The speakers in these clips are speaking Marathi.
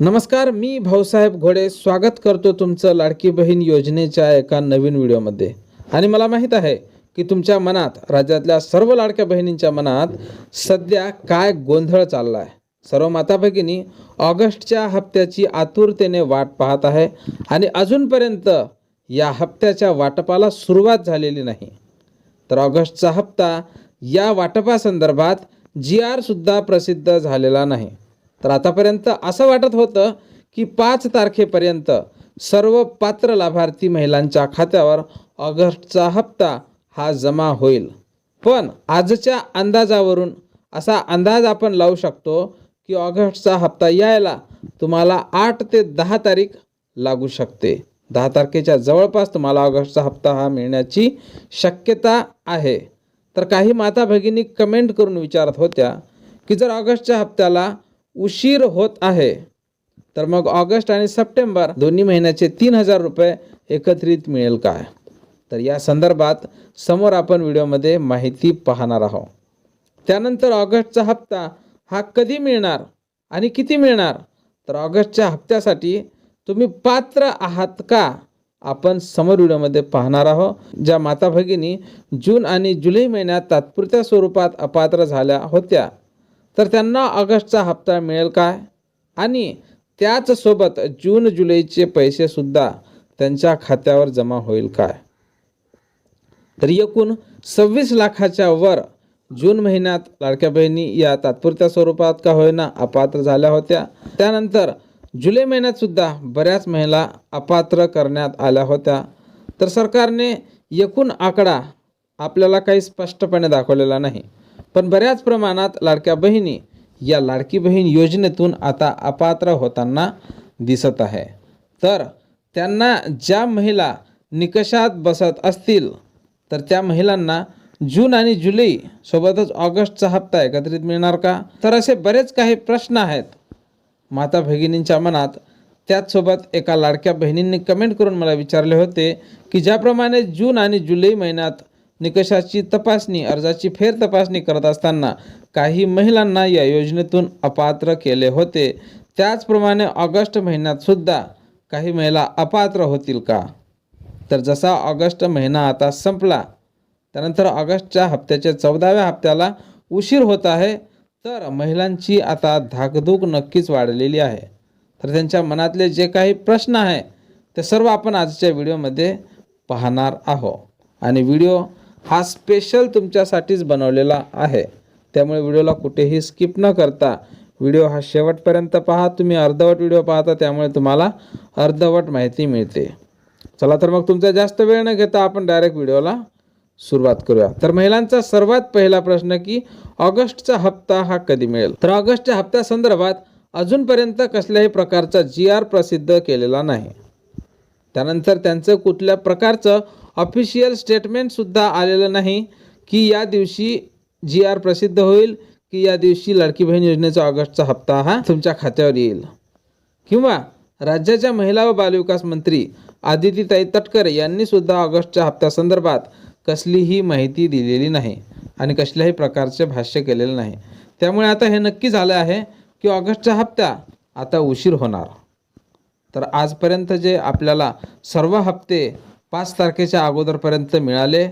नमस्कार मी भाऊसाहेब घोडे. स्वागत करतो तुमचं लाडकी बहीण योजनेच्या एका नवीन व्हिडिओमध्ये. आणि मला माहीत आहे की तुमच्या मनात राज्यातल्या सर्व लाडक्या बहिणींच्या मनात सध्या काय गोंधळ चालला आहे सर्व माता भगिनी ऑगस्टच्या हप्त्याची आतुरतेने वाट पाहत आहे आणि अजूनपर्यंत या हप्त्याच्या वाटपाला सुरुवात झालेली नाही. तर ऑगस्टचा हप्ता या वाटपासंदर्भात जी आरसुद्धा प्रसिद्ध झालेला नाही. तर आतापर्यंत असं वाटत होतं की पाच तारखेपर्यंत सर्व पात्र लाभार्थी महिलांच्या खात्यावर ऑगस्टचा हप्ता हा जमा होईल. पण आजच्या अंदाजावरून असा अंदाज आपण लावू शकतो की ऑगस्टचा हप्ता यायला तुम्हाला आठ ते दहा तारीख लागू शकते. दहा तारखेच्या जवळपास तुम्हाला ऑगस्टचा हप्ता हा मिळण्याची शक्यता आहे. तर काही माता भगिनी कमेंट करून विचारत होत्या की जर ऑगस्टच्या हप्त्याला उशीर होत आहे. तर मग ऑगस्ट आणि सप्टेंबर दोन्ही महिन्याचे तीन हजार रुपये एकत्रित मिळेल काय? तर या संदर्भात समोर आपण व्हिडिओमध्ये माहिती पाहणार आहोत. त्यानंतर ऑगस्टचा हप्ता हा कधी मिळणार आणि किती मिळणार? तर ऑगस्टच्या हप्त्यासाठी तुम्ही पात्र आहात का? आपण समोर व्हिडिओमध्ये पाहणार आहोत. ज्या माता भगिनी जून आणि जुलै महिन्यात तात्पुरत्या स्वरूपात अपात्र झाल्या होत्या तर त्यांना ऑगस्टचा हप्ता मिळेल काय? आणि त्याचसोबत जून जुलैचे पैसेसुद्धा त्यांच्या खात्यावर जमा होईल काय? तर एकूण सव्वीस लाखाच्या वर जून महिन्यात लाडक्या बहिणी या तात्पुरत्या स्वरूपात का होईना अपात्र झाल्या होत्या? त्यानंतर जुलै महिन्यात सुद्धा बऱ्याच महिला अपात्र करण्यात आल्या होत्या. तर सरकारने एकूण आकडा आपल्याला काही स्पष्टपणे दाखवलेला नाही. पण बऱ्याच प्रमाणात लाडक्या बहिणी या लाडकी बहीण योजनेतून आता अपात्र होताना दिसत आहे. तर त्यांना ज्या महिला निकषात बसत असतील तर त्या महिलांना जून आणि जुलै सोबतच ऑगस्टचा हप्ता एकत्रित मिळणार का? तर असे बरेच काही प्रश्न आहेत. माता भगिनींच्या मनात त्याचसोबत एका लाडक्या बहिणींनी कमेंट करून मला विचारले होते की ज्याप्रमाणे जून आणि जुलै महिन्यात निकषाची तपासणी अर्जाची फेर तपासणी करत असताना काही महिलांना या योजनेतून अपात्र केले होते. त्याचप्रमाणे ऑगस्ट महिन्यात सुद्धा काही महिला अपात्र होतील का? तर जसा ऑगस्ट महिना आता संपला त्यानंतर ऑगस्टच्या हप्त्याच्या चौदाव्या हप्त्याला उशीर होत आहे तर महिलांची आता धाकधूक नक्कीच वाढलेली आहे. तर त्यांच्या मनातले जे काही प्रश्न आहे ते सर्व आपण आजच्या व्हिडिओमध्ये पाहणार आहोत. आणि व्हिडिओ हा स्पेशल तुमच्यासाठीच बनवलेला आहे. त्यामुळे व्हिडिओला कुठेही स्किप न करता व्हिडिओ हा शेवटपर्यंत पहा. तुम्ही अर्धवट व्हिडिओ पाहता त्यामुळे तुम्हाला अर्धवट माहिती मिळते. चला तर मग तुमचा जास्त वेळ न घेता आपण डायरेक्ट व्हिडिओला सुरुवात करूया. तर महिलांचा सर्वात पहिला प्रश्न की ऑगस्टचा हप्ता हा कधी मिळेल? तर ऑगस्टच्या हप्त्यासंदर्भात अजूनपर्यंत कसल्याही प्रकारचा जी आर प्रसिद्ध केलेला नाही. त्यानंतर त्यांचं कुठल्या प्रकारचं ऑफिशियल स्टेटमेंटसुद्धा आलेलं नाही की या दिवशी जी आर प्रसिद्ध होईल की या दिवशी लाडकी बहीण योजनेचा ऑगस्टचा हप्ता हा तुमच्या खात्यावर येईल. किंवा राज्याच्या महिला व बालविकास मंत्री आदितीताई तटकरे यांनी सुद्धा ऑगस्टच्या हप्त्यासंदर्भात कसलीही माहिती दिलेली नाही आणि कसल्याही प्रकारचे भाष्य केलेलं नाही. त्यामुळे आता हे नक्की झालं आहे की ऑगस्टच्या हप्ता आता उशीर होणार. तर आजपर्यंत जे आपल्याला सर्व हप्ते पाच तारखेच्या अगोदरपर्यंत मिळाले.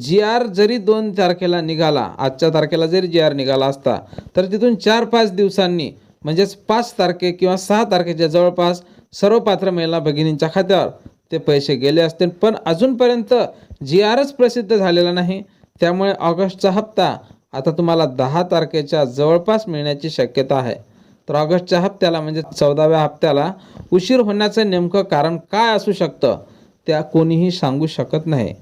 जी आर जरी दोन तारखेला निघाला आजच्या तारखेला जरी जी आर निघाला असता तर तिथून चार पाच दिवसांनी म्हणजेच पाच तारखे किंवा सहा तारखेच्या जवळपास सर्व पात्र महिला भगिनींच्या खात्यावर ते पैसे गेले असते पण अजूनपर्यंत जी आरच प्रसिद्ध झालेला नाही. त्यामुळे ऑगस्टचा हप्ता आता तुम्हाला दहा तारखेच्या जवळपास मिळण्याची शक्यता आहे. तर ऑगस्टच्या हप्त्याला म्हणजे चौदाव्या हप्त्याला उशीर होण्याचं नेमकं कारण काय असू शकतं त्या कोणीही सांगू शकत नाही.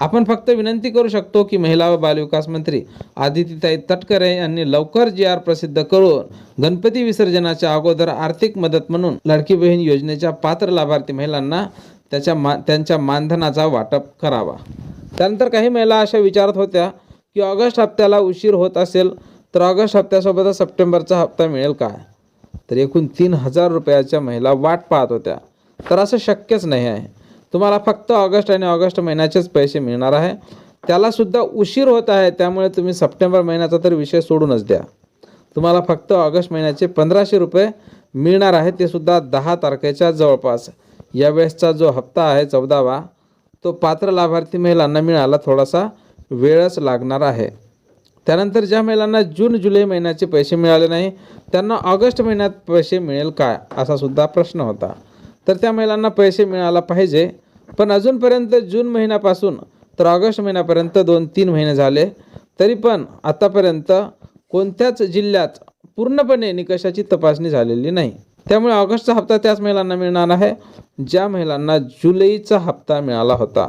आपण फक्त विनंती करू शकतो की महिला व बालविकास मंत्री आदितीताई तटकरे यांनी लवकर जी आर प्रसिद्ध करून गणपती विसर्जनाच्या अगोदर आर्थिक मदत म्हणून लाडकी बहीण योजनेच्या पात्र लाभार्थी महिलांना त्याच्या मा त्यांच्या मानधनाचा वाटप करावा. त्यानंतर काही महिला अशा विचारत होत्या की ऑगस्ट हप्त्याला उशीर होत असेल तर ऑगस्ट हप्त्यासोबतच सप्टेंबरचा हप्ता मिळेल काय तर एकूण तीन हजार रुपयाच्या महिला वाट पाहत होत्या. तर असं शक्यच नाही आहे. तुम्हाला फक्त ऑगस्ट आणि ऑगस्ट महिन्याचेच पैसे मिळणार आहे. त्यालासुद्धा उशीर होत आहे त्यामुळे तुम्ही सप्टेंबर महिन्याचा तर विषय सोडूनच द्या. तुम्हाला फक्त ऑगस्ट महिन्याचे पंधराशे रुपये मिळणार आहे ते सुद्धा दहा तारखेच्या जवळपास. यावेळेसचा जो हप्ता आहे चौदावा तो पात्र लाभार्थी महिलांना मिळायला थोडासा वेळच लागणार आहे. त्यानंतर ज्या महिलांना जून जुलै महिन्याचे पैसे मिळाले नाही त्यांना ऑगस्ट महिन्यात पैसे मिळेल काय? असा सुद्धा प्रश्न होता. तर त्या महिलांना पैसे मिळाला पाहिजे पण अजूनपर्यंत जून महिन्यापासून तर ऑगस्ट महिन्यापर्यंत दोन तीन महिने झाले तरी पण आतापर्यंत कोणत्याच जिल्ह्यात पूर्णपणे निकषाची तपासणी झालेली नाही. त्यामुळे ऑगस्टचा हप्ता त्याच महिलांना मिळणार आहे ज्या महिलांना जुलैचा हप्ता मिळाला होता.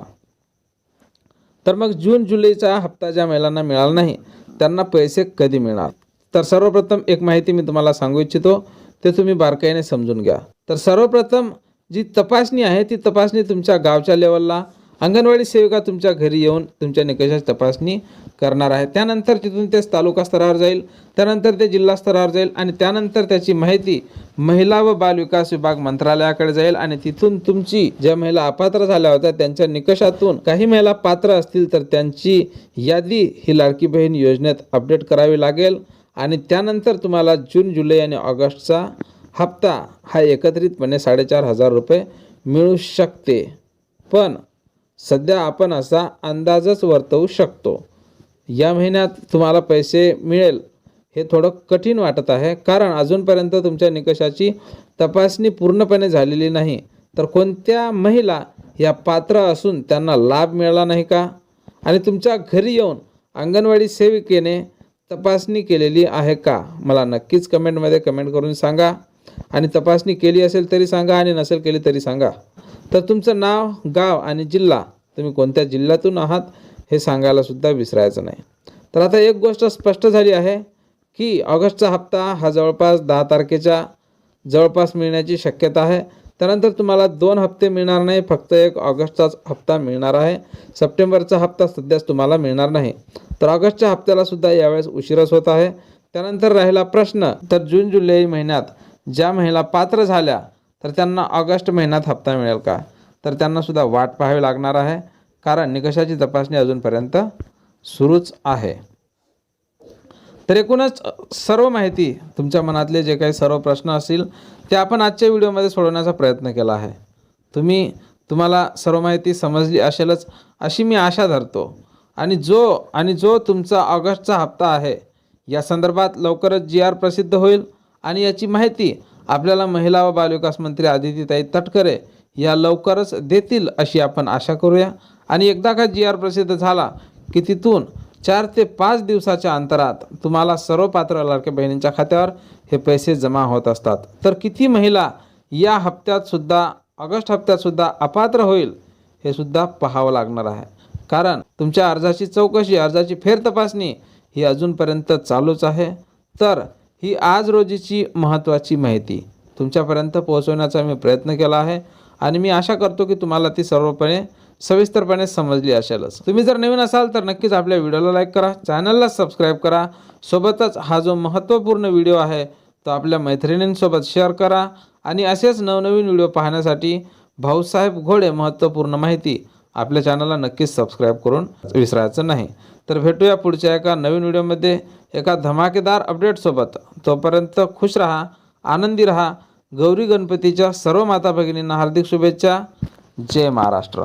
तर मग जून जुलैचा हप्ता ज्या महिलांना मिळाला नाही त्यांना पैसे कधी मिळणार? तर सर्वप्रथम एक माहिती मी तुम्हाला सांगू इच्छितो ते तुम्ही बारकाईने समजून घ्या. तर सर्वप्रथम जी तपासणी आहे ती तपासणी तुमच्या गावच्या लेवलला अंगणवाडी सेविका तुमच्या घरी येऊन तुमच्या निकषाची तपासणी करणार आहे त्यानंतर तिथून ते तालुका स्तरावर जाईल त्यानंतर ते जिल्हा स्तरावर जाईल आणि त्यानंतर त्याची माहिती महिला व बाल विकास विभाग मंत्रालयाकडे जाईल आणि तिथून तुमची ज्या महिला अपात्र झाल्या होत्या त्यांच्या निकषातून काही महिला पात्र असतील तर त्यांची यादी ही लाडकी बहीण योजनेत अपडेट करावी लागेल आणि त्यानंतर तुम्हाला जून जुलै आणि ऑगस्टचा हप्ता हा एकत्रितपणे साडेचार हजार रुपये मिळू शकते. पण सध्या आपण असा अंदाजच वर्तवू शकतो. या महिन्यात तुम्हाला पैसे मिळेल हे थोडं कठीण वाटत आहे. कारण अजूनपर्यंत तुमच्या निकषाची तपासणी पूर्णपणे झालेली नाही. तर कोणत्या महिला या पात्र असून त्यांना लाभ मिळाला नाही का? आणि तुमच्या घरी येऊन अंगणवाडी सेविकेने तपासणी केलेली आहे का? मला नक्कीच कमेंटमध्ये कमेंट करून सांगा. आणि तपासणी केली असेल तरी सांगा आणि नसेल केली तरी सांगा. तर तुमचं नाव गाव आणि जिल्हा तुम्ही कोणत्या जिल्ह्यातून आहात हे सांगायला सुद्धा विसरायचं नाही. तर आता एक गोष्ट स्पष्ट झाली आहे की ऑगस्टचा हप्ता हा जवळपास दहा तारखेच्या जवळपास मिळण्याची शक्यता आहे. त्यानंतर तुम्हाला दोन हप्ते मिळणार नाही फक्त एक ऑगस्टचाच हप्ता मिळणार आहे. सप्टेंबरचा हप्ता सध्याच तुम्हाला मिळणार नाही. तर ऑगस्टच्या हप्त्याला सुद्धा यावेळेस उशीरच होत आहे. त्यानंतर राहिला प्रश्न तर जून जुलै महिन्यात ज्या महिला पात्र झाल्या तर त्यांना ऑगस्ट महिन्यात हप्ता मिळेल का? तर त्यांनासुद्धा वाट पाहावी लागणार आहे कारण निकषाची तपासणी अजूनपर्यंत सुरूच आहे. तर एकूणच सर्व माहिती तुमच्या मनातले जे काही सर्व प्रश्न असतील ते आपण आजच्या व्हिडिओमध्ये सोडवण्याचा प्रयत्न केला आहे. तुम्ही तुम्हाला सर्व माहिती समजली असेलच अशी मी आशा धरतो. आणि जो आणि जो तुमचा ऑगस्टचा हप्ता आहे या संदर्भात लवकरच जी आर प्रसिद्ध होईल. आणि याची माहिती आपल्याला महिला व बालविकास मंत्री आदितीताई तटकरे या लवकरच देतील अशी आपण आशा करूया. आणि एकदा का जी आर प्रसिद्ध झाला की तिथून चार ते पाच दिवसाच्या अंतरात तुम्हाला सर्व पात्र लाडक्या बहिणींच्या खात्यावर हे पैसे जमा होत असतात. तर किती महिला या हप्त्यातसुद्धा ऑगस्ट हप्त्यातसुद्धा अपात्र होईल हे सुद्धा पाहावं लागणार आहे. कारण तुमच्या अर्जाची चौकशी अर्जाची फेरतपासणी ही अजूनपर्यंत चालूच आहे. तर ही आज रोजीची महत्त्वाची माहिती. तुमच्यापर्यंत पोहोचवण्याचा मी प्रयत्न केला आहे आणि मी आशा करतो की तुम्हाला ती सर्वपणे सविस्तरपणे समजली असेलच. तुम्ही जर नवीन असाल तर नक्कीच आपल्या व्हिडिओला लाईक करा चॅनलला सबस्क्राईब करा. सोबतच हा जो महत्त्वपूर्ण व्हिडिओ आहे तो आपल्या मैत्रिणींसोबत शेअर करा आणि असेच नवनवीन व्हिडिओ पाहण्यासाठी भाऊसाहेब घोडे महत्त्वपूर्ण माहिती. आपल्या चॅनलला नक्कीच सबस्क्राईब करून विसरायचं नाही. तर भेटूया पुढच्या एका नवीन व्हिडिओमध्ये. एका धमाकेदार अपडेटसोबत तोपर्यंत खुश रहा आनंदी रहा. गौरी गणपतीच्या सर्व माता भगिनींना हार्दिक शुभेच्छा. जय महाराष्ट्र.